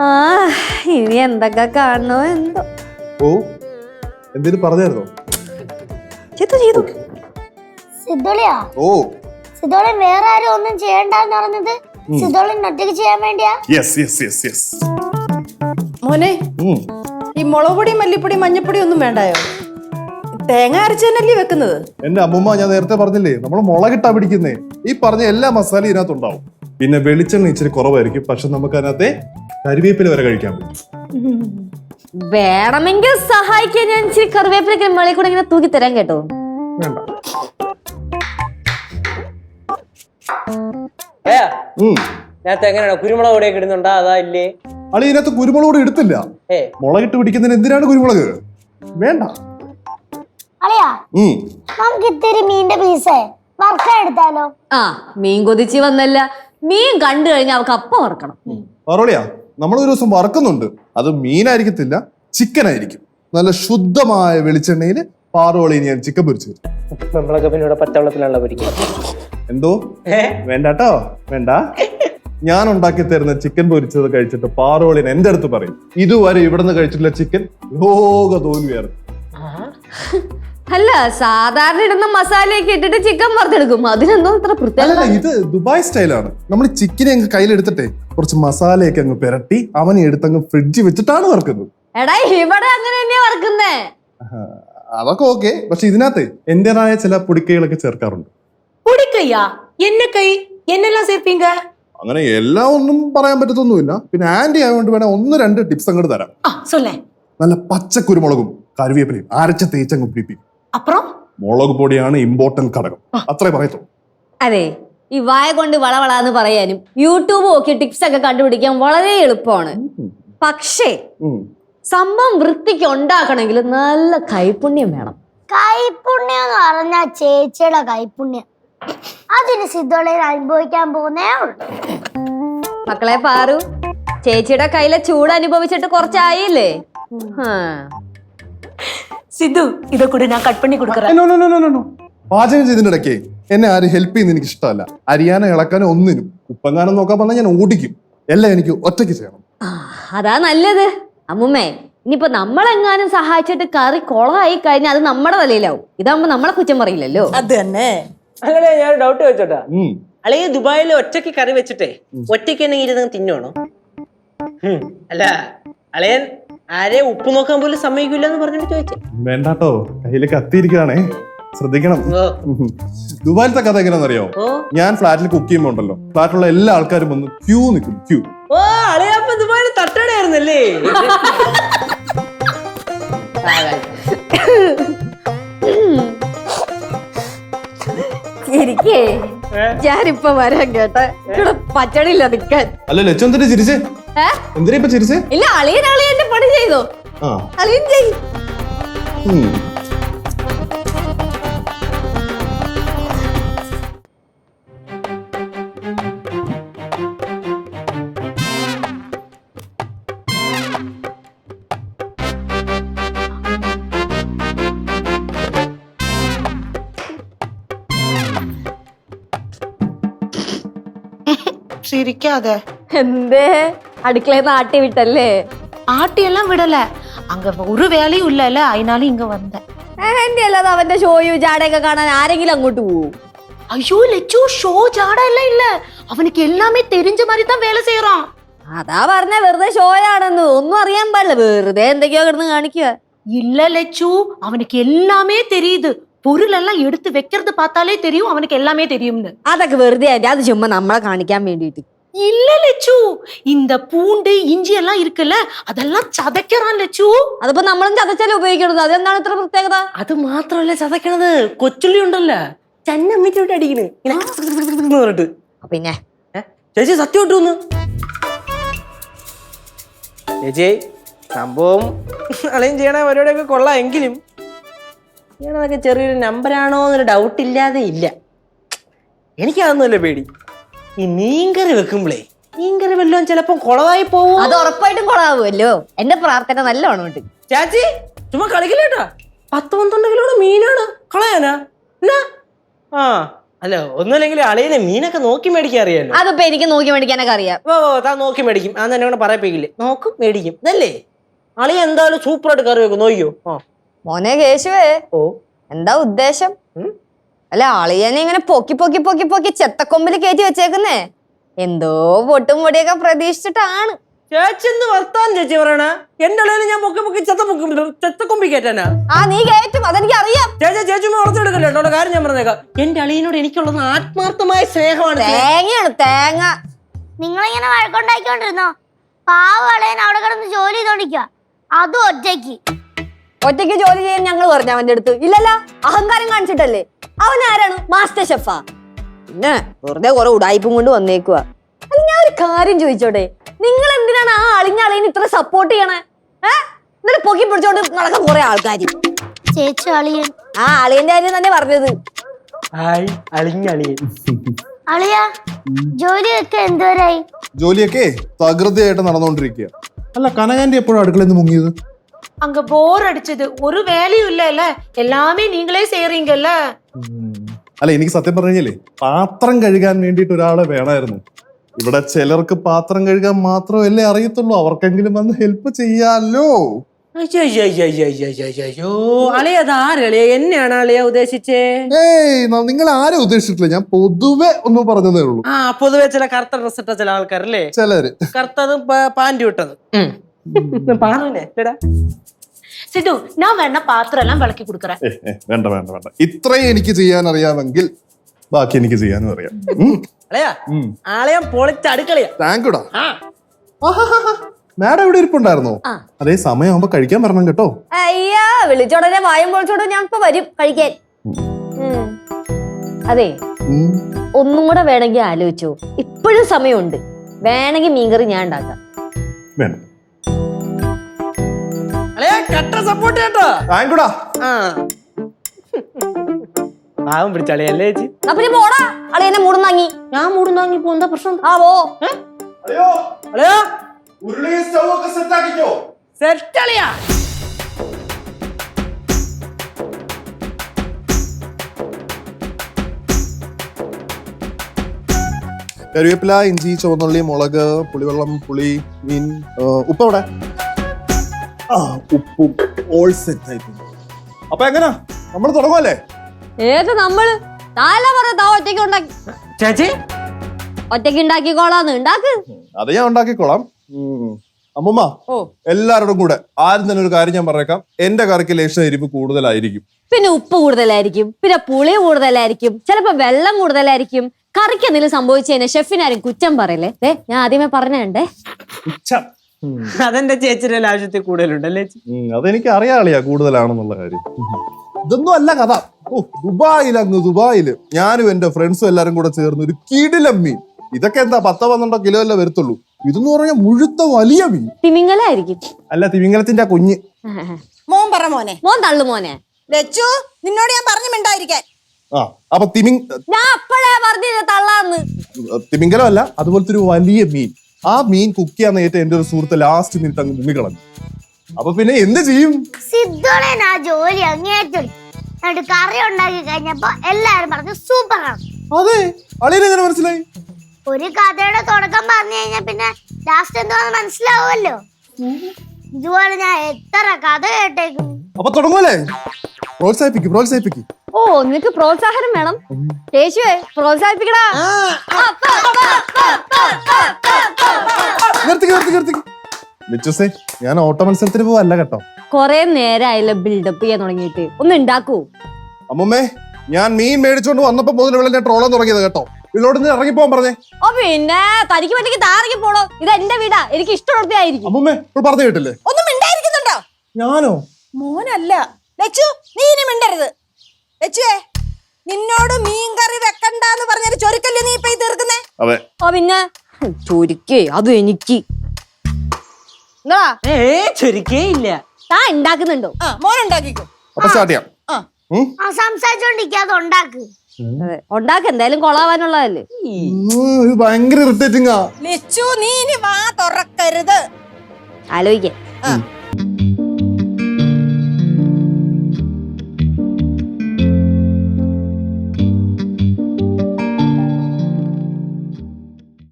ആ ഇനി എന്തൊക്കെ കാണണോ എന്തോ. ഓ എന്തേലും പറഞ്ഞായിരുന്നോ? ചെയ്തു ചെയ്തു. സിദ്ധോളിയാ? ഓ. സിദ്ധോളി വേറെ ആരും ഒന്നും ചെയ്യണ്ടെന്ന് പറഞ്ഞത് സിദ്ധോളിന് ഒറ്റയ്ക്ക് ചെയ്യാൻ വേണ്ടിയാ? യെസ് യെസ് യെസ് യെസ് മോനെ ഈ മുളക് പൊടി മല്ലിപ്പൊടി മഞ്ഞപ്പൊടി ഒന്നും വേണ്ടായോ? തേങ്ങ അരച്ച് വെക്കുന്നത്? എന്റെ അമ്മൂമ്മ ഞാൻ നേരത്തെ പറഞ്ഞില്ലേ നമ്മൾ മുളകിട്ടാ പിടിക്കുന്നേ. ഈ പറഞ്ഞ എല്ലാ മസാലയും ഇതിനകത്തുണ്ടാവും. പിന്നെ വെളിച്ചെണ്ണ ഇച്ചിരി കുറവായിരിക്കും. പക്ഷെ നമുക്ക് അതിനകത്തെ കരിവേപ്പില വരെ കഴിക്കാൻ പറ്റും. വേണമെങ്കിൽ സഹായിക്കാൻ ഞാൻ ഇച്ചിരി കറിവേപ്പിലൊക്കെ കൂടെ ഇങ്ങനെ തൂക്കി തരാൻ കേട്ടോ. വേണ്ട. ഏയാ ഉം. നേരത്തെ എങ്ങനെയാണ്? കുരുമുളക് പൊടിയൊക്കെ ഇടുന്നുണ്ടോ? അതാ ഇല്ലേ? അളി ഇതിനകത്ത് കുരുമുളക് കൂടി എടുത്തില്ല ഏ. മുളകിട്ട് പിടിക്കുന്നതിന് എന്തിനാണ് കുരുമുളക്? വേണ്ട. അളിയാ ഉം. നമുക്ക് ഇത്തിരി മീന്റെ പീസേ വറുക്കാൻ എടുത്താലോ? ആ മീൻ കൊതിച്ച് വന്നല്ല. മീൻ കണ്ടു കഴിഞ്ഞാൽ അവർക്ക് അപ്പം വറക്കണം. പറോളിയാ നമ്മൾ ഒരു ദിവസം വറക്കുന്നുണ്ട്. അത് മീനായിരിക്കത്തില്ല ചിക്കൻ ആയിരിക്കും നല്ല ശുദ്ധമായ വെളിച്ചെണ്ണയിൽ പാറോളി ഞാൻ ചിക്കൻ പൊരിച്ചു തരും. നമ്മളൊക്കെ പിന്നെ ഇവിടെ പച്ചവെള്ളത്തിലുള്ള പൊരിക്കുക. എന്തോ? വേണ്ടാട്ടോ വേണ്ട. ഞാൻ ഉണ്ടാക്കി തരുന്ന ചിക്കൻ പൊരിച്ചത് കഴിച്ചിട്ട് പാറോളിന് എന്റെ അടുത്ത് പറയും ഇതുവരെ ഇവിടുന്ന് കഴിച്ചിട്ടുള്ള ചിക്കൻ. ലോക തോൽവിയായിരുന്നു. അല്ല സാധാരണ ഇടുന്ന മസാലയൊക്കെ ഇട്ടിട്ട് ചിക്കൻ വറുത്തെടുക്കും അതിനെന്തോ ഇത്ര പ്രത്യേകത അല്ലല്ല ഇത് ദുബായ് സ്റ്റൈലാണ് നമ്മൾ ചിക്കനെ അങ്ങ് കയ്യിലെടുത്തിട്ടേ കുറച്ച് മസാലയൊക്കെ അങ്ങ് പുരട്ടി അവനെ എടുത്തങ്ങ് ഫ്രിഡ്ജിൽ വെച്ചിട്ടാണ് വറുക്കുന്നത് എടാ ഇവിടെ അങ്ങനെ തന്നെയാ വറക്കുന്നേ ആഹാ, അതൊക്കെ ഓക്കെ പക്ഷെ ഇതിനകത്ത് എന്റേതായ ചില പൊടിക്കൈകളൊക്കെ ചേർക്കാറുണ്ട് പൊടിക്കയ്യാ എന്നെ കൈ എന്നെല്ലാം ചേർപ്പീങ്ക അങ്ങനെ എല്ലാം ഒന്നും പറയാൻ പറ്റത്തൊന്നുമില്ല പിന്നെ ആന്റി ആയതുകൊണ്ട് വേണേ ഒന്ന് രണ്ട് ടിപ്സ് അങ്ങോട്ട് തരാം ആ சொல்லேன் നല്ല പച്ച കുരുമുളകും കറിവേപ്പിലയും അരച്ച തേച്ചങ്ങ് പിടിപ്പിക്കും അപ്പുറം? മുളക് പൊടിയാണ് ഇമ്പോർട്ടന്റ് ഘടകം. അത്രേ പറയത്തുള്ളൂ. അതെ ഈ വായ കൊണ്ട് വളവളാന്ന് പറയാനും യൂട്യൂബ് നോക്കി ടിപ്സ് ഒക്കെ കണ്ടുപിടിക്കാൻ വളരെ എളുപ്പമാണ്. പക്ഷേ സംഭവം വൃത്തിക്ക് ഉണ്ടാക്കണമെങ്കിൽ നല്ല കൈപുണ്യം വേണം. കൈപുണ്യം എന്ന് പറഞ്ഞാൽ ചേച്ചിയുടെ കൈപുണ്യം അതിന് സിദ്ധോളയിൽ അനുഭവിക്കാൻ പോകുന്നേ ഉള്ളൂ. മക്കളെ പാറു ചേച്ചിയുടെ കയ്യിലെ ചൂട് അനുഭവിച്ചിട്ട് കുറച്ചായില്ലേ? ആ സിദ്ധു ഇതൊക്കെ കൂടി ഞാൻ കട്ട് പണി കൊടുക്കറ. No, no, no, പാചകം എന്നെ ആരും ഹെൽപ്പ് ചെയ്യുന്ന എനിക്ക് ഇഷ്ടമല്ല അരിയാനോ ഇളക്കാനോ ഒന്നിനും. ഉപ്പങ്ങാനം നോക്കാൻ പറഞ്ഞാൽ ഞാൻ ഓടിക്കും. എല്ലാം എനിക്ക് ഒറ്റയ്ക്ക് ചെയ്യണം. ആ, അതാ നല്ലത്. അമ്മുമ്മേ ഇനിയിപ്പോ നമ്മളെങ്ങാനും സഹായിച്ചിട്ട് കറി കൊളായി കഴിഞ്ഞാൽ അത് നമ്മുടെ തലയിലാവും. ഇതാകുമ്പോ നമ്മളെ കുറ്റം പറയില്ലല്ലോ. അത് തന്നെ. അങ്ങനെ ഞാൻ ഡൗട്ട് ചോദിച്ചോട്ടാ. അല്ലെങ്കിൽ ദുബായിൽ ഒറ്റയ്ക്ക് കറി വെച്ചിട്ടേ ഒറ്റയ്ക്ക് തന്നെ ഇരുന്ന് തിന്നോണോ? അല്ല അളയൻ ആരെ ഉപ്പ് നോക്കാൻ പോലും സമ്മതിക്കില്ല എന്ന് പറഞ്ഞിട്ട് ചോദിച്ചു. വേണ്ടാട്ടോ. കയ്യിൽ കത്തിയിരിക്കുകയാണേ ശ്രദ്ധിക്കണം. ദുബായിലത്തെ കഥ എങ്ങനെയാണെന്നറിയോ? ഞാൻ ഫ്ലാറ്റിൽ കുക്ക് ചെയ്യുമ്പോൾ ഉണ്ടല്ലോ. ഫ്ലാറ്റിലുള്ള എല്ലാ ആൾക്കാരും വന്ന് ക്യൂ നിൽക്കും. ക്യൂ. ഓ അളിയപ്പ ദുബായിൽ തട്ടടയായിരുന്നല്ലേ ചിരിക്കേ ഞാനിപ്പൊ വരാം കേട്ടെ. ഇവിടെ പച്ചടിയില്ല നിക്കാൻ അല്ല ചിരിച്ചേ? എന്തിനാ ഇപ്പൊ ചിരിച്ച്? ഇല്ല അളിയൻ അളിയന്റെ പണി ചെയ്തോ. അളിയൻ ചെയ്യും ചിരിക്കാതെ. എന്തേ? അടുക്കളയിൽ ആട്ടി വിട്ടല്ലേ ஆட்டி எல்லாம் விடல அங்க ஒரு வேலையும் இல்லல அதனால இங்க வந்தேன் എന്റെ അല്ലാതെ അവന്റെ ഷോയും ജാടയൊക്കെ കാണാൻ ആരെങ്കിലും അങ്ങോട്ട് പോവും ஐயோ லெச்சு ஷோ ஜாடா எல்லாம் இல்ல அவனுக்கு எல்லாமே தெரிஞ்ச மாதிரி தான் வேலை செய்யறான் അതാ പറഞ്ഞ വെറുതെ ഷോയാണെന്ന് ഒന്നും അറിയാൻ പാടില്ല വെറുതെ എന്തൊക്കെയോ കിടന്ന് കാണിക്കുക இல்ல லெச்சு அவனுக்கு எல்லாமே தெரியுது பொருள் எல்லாம் எடுத்து வைக்கிறது பார்த்தாலே தெரியும் அவனுக்கு எல்லாமே தெரியும்னு അതൊക്കെ വെറുതെ ആയിട്ട് അത് ചുമ്മാ നമ്മളെ കാണിക്കാൻ വേണ്ടിയിട്ട് இல்ல லெச்சு இந்த பூண்டு இஞ்சி எல்லாம் இருக்குல்ல அதெல்லாம் சதைக்கிறான் லெச்சு അതിപ്പോ നമ്മളും ചതച്ചാലും ഉപയോഗിക്കണത് അതെന്താണ് ഇത്ര പ്രത്യേകത അത് മാത്രമല്ല ചതക്കണത് കൊച്ചുള്ളി ഉണ്ടല്ലോ ചന്നമ്മിച്ചോട്ട് അടിക്കണ് ഇങ്ങനെ എന്ന് പറഞ്ഞിട്ട് പിന്നെ ഏ? ചേച്ചി സത്യം ഇട്ടു ഒന്ന് ചേച്ചി സംഭവം അളയും ചെയ്യണ പരിപാടിയൊക്കെ കൊള്ളാം എങ്കിലും ചെയ്യണതൊക്കെ ചെറിയൊരു നമ്പറാണോ എന്നൊരു ഡൗട്ട് ഇല്ലാതെ ഇല്ല എനിക്കതൊന്നുമല്ല പേടി ഈ മീൻകറി വെക്കുമ്പളേ മീൻകറി വല്ലതും ചിലപ്പോ കൊളവായി പോവും. അത് ഉറപ്പായിട്ടും കൊളാവുമല്ലോ എന്റെ പ്രാർത്ഥന നല്ലോണം ഉണ്ട്. ചാച്ചി ചുമ്മാ കളിക്കില്ലേട്ടാ? പത്ത് പന്ത്രണ്ട് കിലോയുടെ മീനാണ്. കളയാനാ? എന്നാ? ആ അല്ല ഒന്നല്ലെങ്കിൽ അളിയനെ മീനൊക്കെ നോക്കി മേടിക്കാൻ അറിയാലോ അതിപ്പോ എനിക്ക് നോക്കി മേടിക്കാനൊക്കെ അറിയാം. ഓ താൻ നോക്കി മേടിക്കും. അന്ന് എന്നെ കൊണ്ട് പറയപ്പിക്കില്ലേ? നോക്കും മേടിക്കും. ഇതല്ലേ? അളിയ എന്തായാലും സൂപ്പറായിട്ട് കറി വെക്കും. നോക്കിയോ? ആ. മോനെ കേശുവേ. ഓ. എന്താ ഉദ്ദേശം? ഉം? അല്ല അളിയനെ ഇങ്ങനെ പൊക്കി പൊക്കി പൊക്കി പൊക്കി ചെത്തക്കൊമ്പിൽ കയറ്റി വെച്ചേക്കുന്നേ. എന്തോ പൊട്ടും പൊടിയൊക്കെ പ്രതീക്ഷിച്ചിട്ടാണ്. ചേച്ചി വർത്താൻ ചേച്ചി പറയണ. എന്റെ അളിയനെ ഞാൻ പൊക്കി പൊക്കി ചെത്ത പൊക്കി ചെത്തക്കൊമ്പി കയറ്റാനാ ആ നീ കയറ്റും അതെനിക്ക് അറിയാം ചേച്ചി ചേച്ചി വളർത്തിയെടുക്കല്ലേ കേട്ടോ കാര്യം ഞാൻ പറഞ്ഞേക്കാം. എന്റെ അളിയനോട് എനിക്കുള്ളത് ആത്മാർത്ഥമായ സ്നേഹമാണ്. തേങ്ങയാണ് തേങ്ങ. നിങ്ങളിങ്ങനെ വഴക്കുണ്ടാക്കിക്കൊണ്ടിരുന്നോ? പാവളയൻ അവിടെ കിടന്ന് ജോലി ചെയ്തോണ്ടിരിക്കുക അതും ഒറ്റയ്ക്ക്. ഒറ്റയ്ക്ക് ജോലി ചെയ്യാൻ ഞങ്ങൾ പറഞ്ഞു അവന്റെ അടുത്ത്. ഇല്ലല്ല അഹങ്കാരം കാണിച്ചിട്ടല്ലേ. അവൻ ആരാണ്? മാസ്റ്റർ ഷെഫാ. പിന്നെ വെറുതെ കുറെ ഉടായ്പും കൊണ്ട് വന്നേക്കുക അല്ല ഞാൻ ഒരു കാര്യം ചോദിച്ചോട്ടെ? നിങ്ങൾ എന്തിനാണ് ആ അളിഞ്ഞ അളിയന് ഇത്ര സപ്പോർട്ട് ചെയ്യണേ? ഏഹ് എന്നിട്ട് പൊക്കി പിടിച്ചോണ്ട് നടക്കാൻ കുറെ ആൾക്കാർ ചേച്ചി അളിയൻ. ആ അളിയന്റെ കാര്യം തന്നെ പറഞ്ഞത്. ഹായ് അളിയ ജോലിയൊക്കെ എന്തോരായി? ജോലിയൊക്കെ തകൃതിയായിട്ട് നടന്നുകൊണ്ടിരിക്കുക അല്ല കനകാന്റെ എപ്പോഴും അടുക്കളയിൽ നിന്ന് മുങ്ങിയത്? அங்க போர் அடிச்சது ஒரு வேலையும் இல்ல எல்லாமே நீங்களே செய்யறீங்கல்ல അല്ല എനിക്ക് സത്യം പറഞ്ഞു കഴിഞ്ഞാലേ പാത്രം കഴുകാൻ വേണ്ടിയിട്ട് ഒരാളെ വേണമായിരുന്നു ഇവിടെ ചിലർക്ക് പാത്രം കഴുകാൻ മാത്രമല്ലേ അറിയത്തുള്ളൂ അവർക്കെങ്കിലും വന്ന് ഹെൽപ്പ് ചെയ്യാലോ അയ്യോ അളിയ അത് ആരളിയ എന്നെയാണ് അളിയ ഉദ്ദേശിച്ചേ ഏയ് ന- നിങ്ങൾ ആരും ഉദ്ദേശിച്ചിട്ടില്ല ഞാൻ പൊതുവെ ഒന്ന് പറഞ്ഞതേ ഉള്ളൂ ആ പൊതുവെ ചില കറുത്ത ഡ്രസ് ഇട്ട ചില ആൾക്കാരല്ലേ ചിലര് കറുത്തതും പാൻറ് വിട്ടത് സിധു ഞാൻ വേണ്ട പാത്രം എല്ലാം വിളക്കി കൊടുക്കറേ. വേണ്ട വേണ്ട വേണ്ട. ഇത്രയും എനിക്ക് ചെയ്യാൻ അറിയാമെങ്കിൽ ബാക്കി എനിക്ക് ചെയ്യാനും അറിയാം. ആളെയും പൊളിച്ചടുക്കളയാ താങ്ക്യൂടാ മാഡം ഇവിടെ ഇരിപ്പുണ്ടായിരുന്നോ? അതേ സമയമാകുമ്പോ കഴിക്കാൻ വരണം കേട്ടോ. അയ്യാ വിളിച്ചോടനെ വായം പൊളിച്ചോടനെ ഞാൻ ഇപ്പൊ വരും കഴിക്കാൻ. അതെ ഒന്നും കൂടെ വേണമെങ്കിൽ ആലോചിച്ചോ. ഇപ്പോഴും സമയമുണ്ട്. വേണമെങ്കിൽ മീൻകറി ഞാൻ ഉണ്ടാക്കാം. വേണം. കട്ട സപ്പോർട്ട് കേട്ടോ താങ്ക്യൂടാ ആ. പാവം പിടിച്ച അളിയല്ലേ ചേച്ചി? അപ്പൊ നീ പോടാ. മൂടുന്നാങ്ങി ഞാൻ എന്താ പ്രശ്നം? ആ പോ. അളയാ. ഉരുളി സ്റ്റൗ ഒക്കെ സെറ്റ് ആക്കിക്കോ. സെറ്റ് അളിയാ. കറിവേപ്പില ഇഞ്ചി ചുവന്നുള്ളി മുളക് പുളിവെള്ളം പുളി മീൻ ഉപ്പ് എവിടെ? ഉപ്പും ഓൾ സെറ്റ് ആയിട്ടുണ്ട് അപ്പൊ എങ്ങനാ? നമ്മൾ തുടങ്ങുമല്ലേ ഏത് നമ്മൾ? താല പറ താ ഒറ്റയ്ക്ക് ഉണ്ടാക്കി ചേച്ചി? ഒറ്റയ്ക്ക് ഉണ്ടാക്കിക്കോളാന്ന്. ഉണ്ടാക്ക്. അത് ഞാൻ ഉണ്ടാക്കിക്കോളാം. ഉം. അമ്മുമ്മ ഓ. എല്ലാവരോടും കൂടെ ആരും തന്നെ ഒരു കാര്യം ഞാൻ പറഞ്ഞേക്കാം. എന്റെ കറിക്ക് ലേശം എരിവ് കൂടുതലായിരിക്കും. പിന്നെ ഉപ്പ് കൂടുതലായിരിക്കും. പിന്നെ പുളി കൂടുതലായിരിക്കും. ചിലപ്പോ വെള്ളം കൂടുതലായിരിക്കും. കറിക്ക് എന്തെങ്കിലും സംഭവിച്ചു കഴിഞ്ഞാൽ ഷെഫിനാരും കുറ്റം പറയില്ലേ? ദേ ഞാൻ ആദ്യമേ പറഞ്ഞേ ഉച്ച. അതെന്റെ ചേച്ചിയുടെ ആവശ്യത്തിൽ കൂടുതലുണ്ടല്ലേ അതെനിക്ക് അറിയാളിയാ കൂടുതലാണെന്നുള്ള കാര്യം. ഇതൊന്നും അല്ല കഥ. ഓ ദുബായിൽ അങ്ങ് ദുബായിൽ. ഞാനും എന്റെ ഫ്രണ്ട്സും എല്ലാരും കൂടെ ചേർന്ന് ഒരു കിടിലം മീൻ. ഇതൊക്കെ എന്താ പത്തോ പന്ത്രണ്ടോ കിലോ അല്ലേ വരത്തുള്ളൂ? ഇതെന്ന് പറഞ്ഞാൽ മുഴുത്ത വലിയ മീൻ. തിമിങ്ങലായിരിക്കും അല്ല തിമിങ്ങലത്തിന്റെ കുഞ്ഞ്. മോൻ പറ മോനെ. മോൻ തള്ളു മോനെ. ലച്ചു നിന്നോട് ഞാൻ പറഞ്ഞു മിണ്ടായിരിക്കാൻ. ആ അപ്പൊ തിമിങ് ഞാൻ അപ്പോഴേ പറഞ്ഞില്ല തള്ളാന്ന്. തിമിംഗലം അല്ല അതുപോലത്തെ ഒരു വലിയ മീൻ. ആ മീൻ കുക്ക് ചെയ്യാൻ നേരത്തെ എന്റെ ഒരു സുഹൃത്ത് ലാസ്റ്റ് മിനിറ്റ് അങ്ങ് മുങ്ങിക്കളഞ്ഞു അപ്പൊ പിന്നെ എന്ത് ചെയ്യും? സിദ്ധോളൻ ആ ജോലി അങ്ങേറ്റം എന്നിട്ട് കറി ഉണ്ടാക്കി കഴിഞ്ഞപ്പോ എല്ലാരും പറഞ്ഞു സൂപ്പറാണ് അതെ അളിയൻ എങ്ങനെ മനസ്സിലായി? ഒരു കഥയുടെ തുടക്കം പറഞ്ഞു കഴിഞ്ഞാൽ പിന്നെ ലാസ്റ്റ് എന്താന്ന് മനസ്സിലാവുമല്ലോ. ഇതുപോലെ ഞാൻ എത്ര കഥ കേട്ടേക്കും. അപ്പൊ തുടങ്ങൂലേ പ്രോത്സാഹിപ്പിക്കും പ്രോത്സാഹിപ്പിക്കും. ഓ നിനക്ക് പ്രോത്സാഹനം വേണം. കേശുവേ പ്രോത്സാഹിപ്പിക്കടാ. ലിച്ചൂസേ ഞാൻ ഓട്ട മത്സരത്തിന് പോവല്ല കേട്ടോ. കൊറേ നേരമായല്ലോ ബിൽഡപ്പ് ചെയ്യാൻ തുടങ്ങിയിട്ട്. ഒന്ന് ഉണ്ടാക്കൂ അമ്മമ്മേ ഞാൻ മീൻ മേടിച്ചോണ്ട് വന്നപ്പോ മുതൽ ഇവിടെ ഞാൻ ട്രോളാൻ തുടങ്ങിയത് കേട്ടോ. നിന്ന് ഇറങ്ങിപ്പോവാൻ പറഞ്ഞേ. ഓ പിന്നെ തനിക്ക് പറ്റിക്ക് ഇത് എന്റെ വീടാ. എനിക്ക് ഇഷ്ടമുള്ളതായിരിക്കും അമ്മമ്മേ പറഞ്ഞു കേട്ടില്ലേ? ഒന്നും മിണ്ടായിരിക്കുന്നുണ്ടോ? ഞാനോ? മോനല്ല. ലച്ചു നീ ഇനി മിണ്ടരുത്. ലച്ചുവേ നിന്നോട് മീൻകറി വെക്കണ്ടെന്ന് പറഞ്ഞൊരു ചൊരുക്കല്ലേ നീ ഇപ്പൊ ഈ തീർക്കുന്നേ? അതെ. ഓ പിന്നെ? ചൊരുക്കേ അത് എനിക്ക്. ഏ ചൊരിക്കേ ഇല്ല. താ ഉണ്ടാക്കുന്നുണ്ടോ ആ മോൻ ഉണ്ടാക്കിക്കോ. അപ്പൊ സ്റ്റാർട്ട് ചെയ്യാം ആ. ഉം? ആ സംസാരിച്ചോണ്ടിരിക്കാതെ ഉണ്ടാക്ക്. അതെ ഉണ്ടാക്ക എന്തായാലും കൊളാവാനുള്ളതല്ലേ. ഉം, ഇത് ഭയങ്കര ഇറിറ്റേറ്റിംഗ് ആ ലച്ചു നീ ഇനി വാ തുറക്കരുത്. ആലോചിക്കേ. ആ.